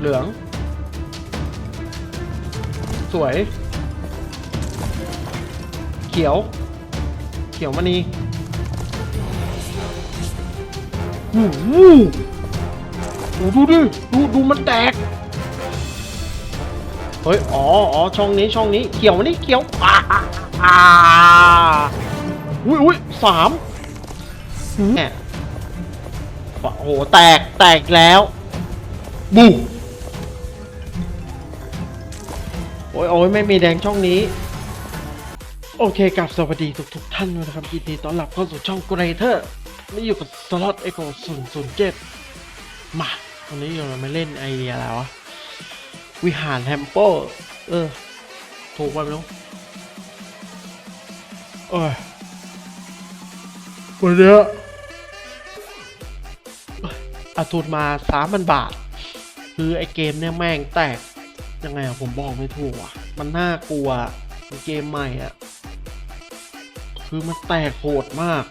เหลือง สวย เขียว เขียวมณีหูดูดูดิ ดู ดูมันแตก เฮ้ย อ๋ออ๋อช่องนี้ ช่องนี้ เขียวมานี่ เขียวอ่าอ่าอุ้ยอุ้ยสามแหมโอ้โห แตก แตกแล้วบู อ้ยโอ้ยไม่มีแดงช่องนี้ โอเคกับสวัสดีทุกทุกๆท่านนะครับยินดีต้อนรับเข้าสู่ช่องกรเทอร์นี่อยู่กับสล็อตเอโกศูนย์ศูนย์เจ็ดมาวันนี้เรามาเล่นไอเดียอะไรวะ วิหารแฮมเปอร์เออ ถูกป่ะไม่รู้เออวันเนี้ยเอ้ยอาทุนมาสามพันบาท คือไอเกมเนี่ยแม่งแตก ยังไงอะผมบอกไม่ถูกอะมันน่ากลัวเกมใหม่อะคือมันแตกโหดมาก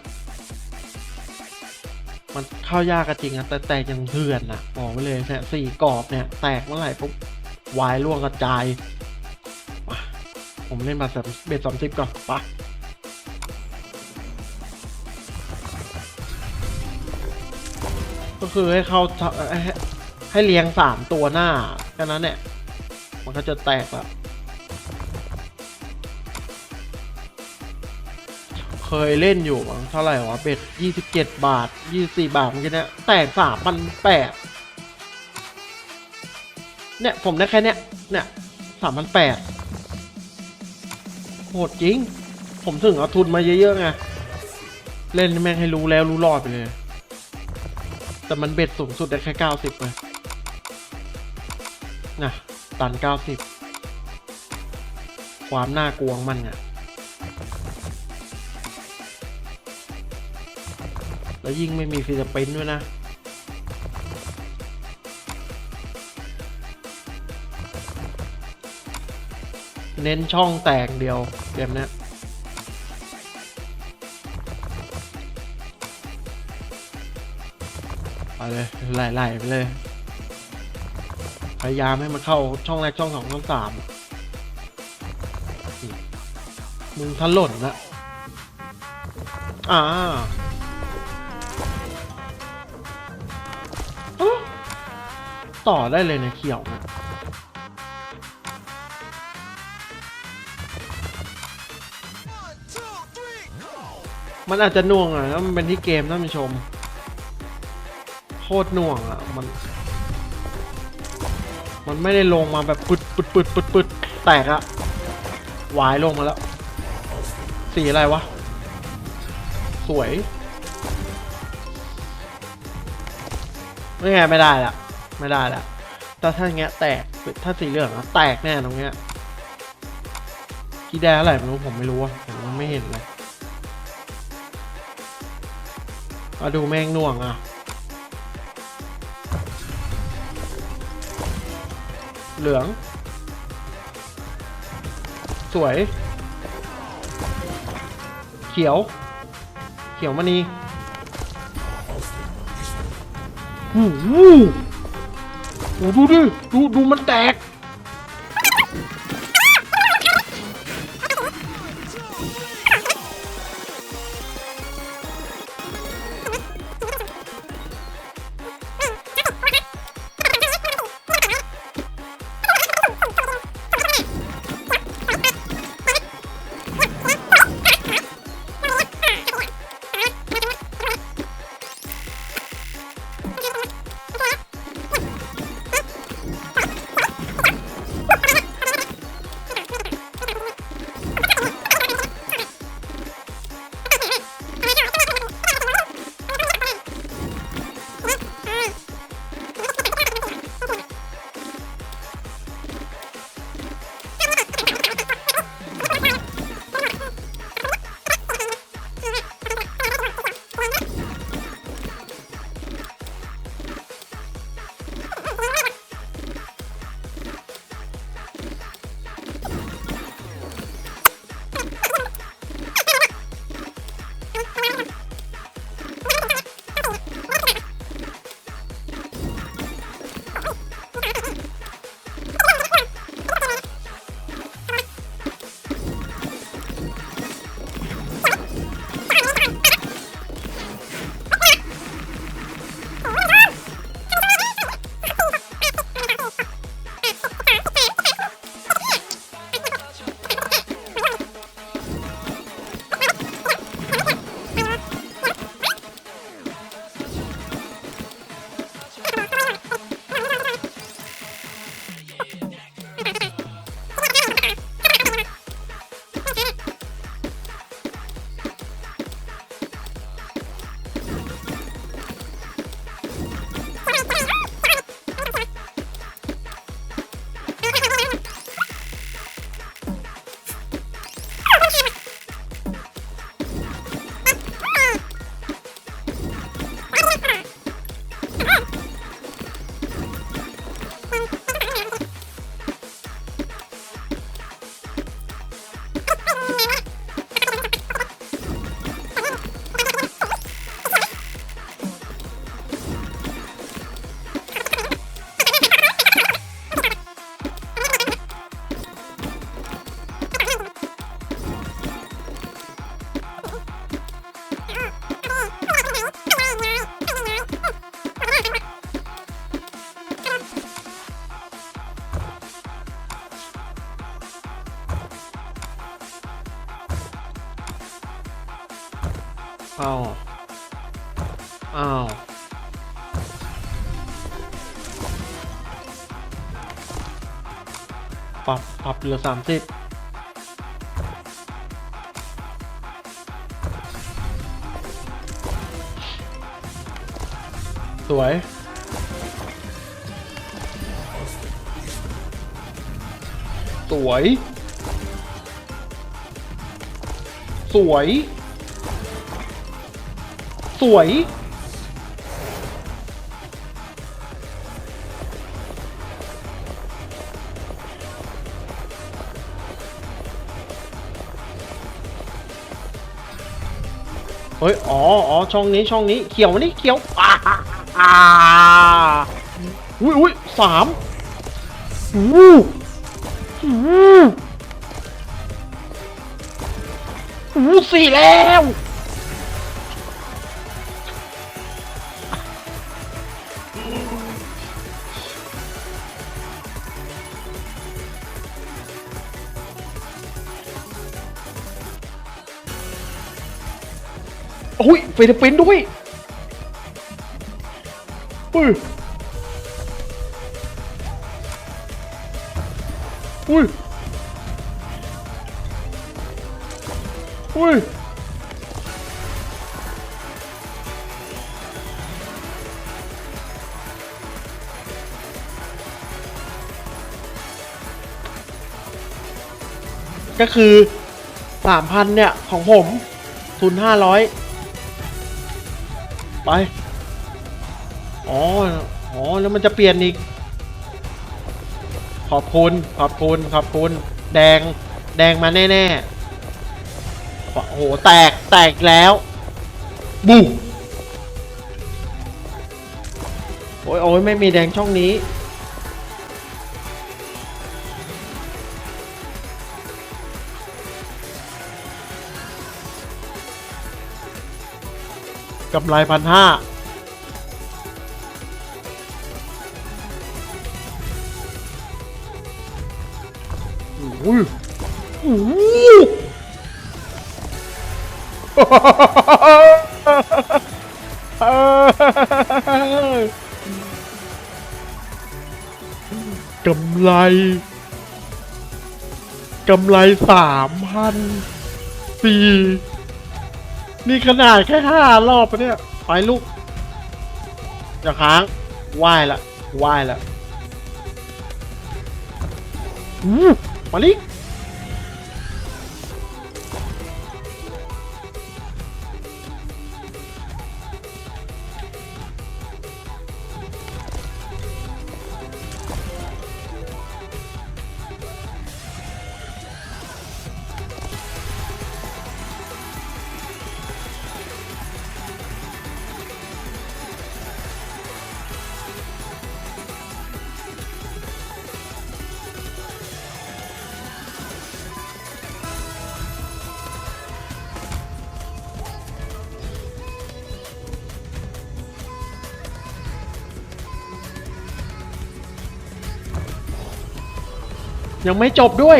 มันเข้ายากก็จริงอะแต่แตกย่างเถื่อนอะบอกไว้เลยเนี่ยสี่กรอบเนี่ย แตกเมื่อไหร่ปุ๊บวายล่วงกระจาย ผมเล่นมาสเบ็ดสามสิบก่อนปะก็คือให้เขาให้ให้เลี้ยงสามตัวหน้าแค่นั้นเนี่ย มันก็จะแตกละเคยเล่นอยู่มั้งเท่าไหร่วะเบ็ดยี่สิบเจ็ดบาทยี่สี่บาทเมื่อกี้เนี่ยแตกสามพันแปดเนี่ย ผมได้แค่เนี้ยเนี่ยสามพันแปดโหดจริง ผมถึงเอาทุนมาเยอะๆไงเล่นแม่งให้รู้แล้วรู้รอดไปเลย แต่มันเบ็ดสูงสุดได้แค่เก้าสิบเลยนะ ตันเก้าสิบความน่ากลัวมันอะแล้วยิ่งไม่มีฟิสปินด้วยนะเน้นช่องแตกเดียวเกมนี้ไปเลยไล่ๆไปเลย พยายามให้มันเข้าช่องแรกช่องสองช่องสามมึงทะล่นนะอ่าต่อได้เลยนะเขียวนะมันอาจจะน่วงอะมันเป็นที่เกมท่านผู้ชม โคตรน่วงอะ มัน มันไม่ได้ลงมาแบบปึดปึดปึดปึดปึดแตกอะหวายลงมาแล้ว สีอะไรวะ สวยไม่ไงไม่ได้ละไม่ได้ละแต่ถ้าอย่างเงี้ยแตกถ้าสีเหลืองอะแตกแน่ตรงเนี้ยกี่แดงอะไรไม่รู้ผมไม่รู้อะผมไม่เห็นเลยมาดูแมงน่วงอะ เหลือง สวย เขียว เขียวมณีอู้หูดูดิ ดูดูมันแตก ปรับปรับเหลือสามสิบสวย สวย สวย สวย ฮ้ย อ๋ออ๋อช่องนี้ช่องนี้เขียวนี่เขียวอ่าอ่าอุ้ยอุ้ยสามอู้อู้อู้สี่แล้ว ยฟิลิปปินส์ด้วยอุ้ยอุ้ยอุ้ยก็คือสามพันเนี่ย ของผมทุนห้าร้อย ไป อ๋อ อ๋อ แล้วมันจะเปลี่ยนอีก ขอบคุณ ขอบคุณ ขอบคุณ แดง แดงมาแน่ๆ โอ้โห แตก แตกแล้ว บุ๊โอ้ยโอ้ยไม่มีแดงช่องนี้ กำไรพันห้าอุ้ยอู้กำไร กำไรสามพันสี่ นี่ขนาดแค่ห้ารอบปะเนี่ย ไปลูก อย่าค้างไหว้ละไหว้ละอู้มาลิก ยังไม่จบด้วย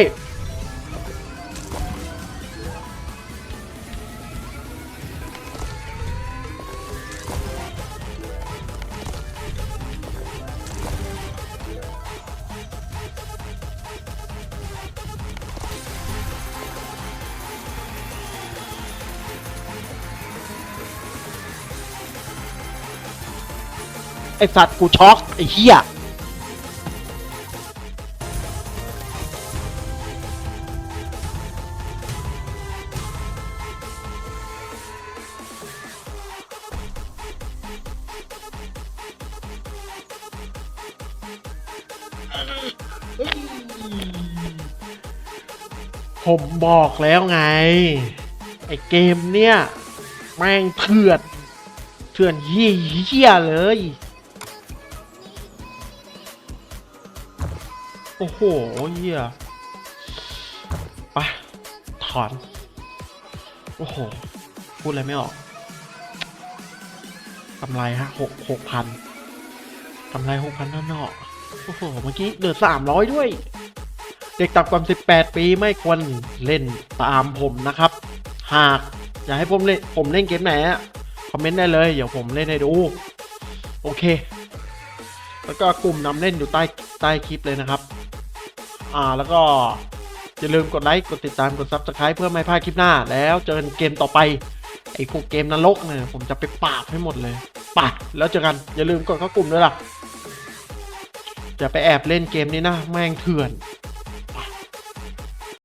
ไอสัตว์กูช็อกไอเหี้ย ผมบอกแล้วไง ไอเกมเนี้ยแม่งเถื่อนเถื่อนเหี้ยเลย โอ้โหเหี้ยไปถอน โอ้โห พูดอะไรไม่ออกกำไรฮะหกหกพันกำไรหกพันนั่นเนาะ โอ้โห เมื่อกี้เดือดสามร้อยด้วย เด็กต่ำกว่า18ปีไม่ควรเล่นตามผมนะครับ หากอยากให้ผมเล่นผมเล่นเกมไหนอะคอมเมนต์ได้เลย เดี๋ยวผมเล่นให้ดู โอเค แล้วก็กลุ่มนำเล่นอยู่ใต้ใต้คลิปเลยนะครับ อ่าแล้วก็อย่าลืมกดไลค์ กดติดตาม กด subscribe เพื่อไม่พลาดคลิปหน้า แล้วเจอกันเกมต่อไป ไอ้พวกเกมนรกเนี่ยผมจะไปปราบให้หมดเลยไปแล้วเจอกัน อย่าลืมกดเข้ากลุ่มด้วยล่ะ จะไปแอบเล่นเกมนี้นะ แม่งเถื่อน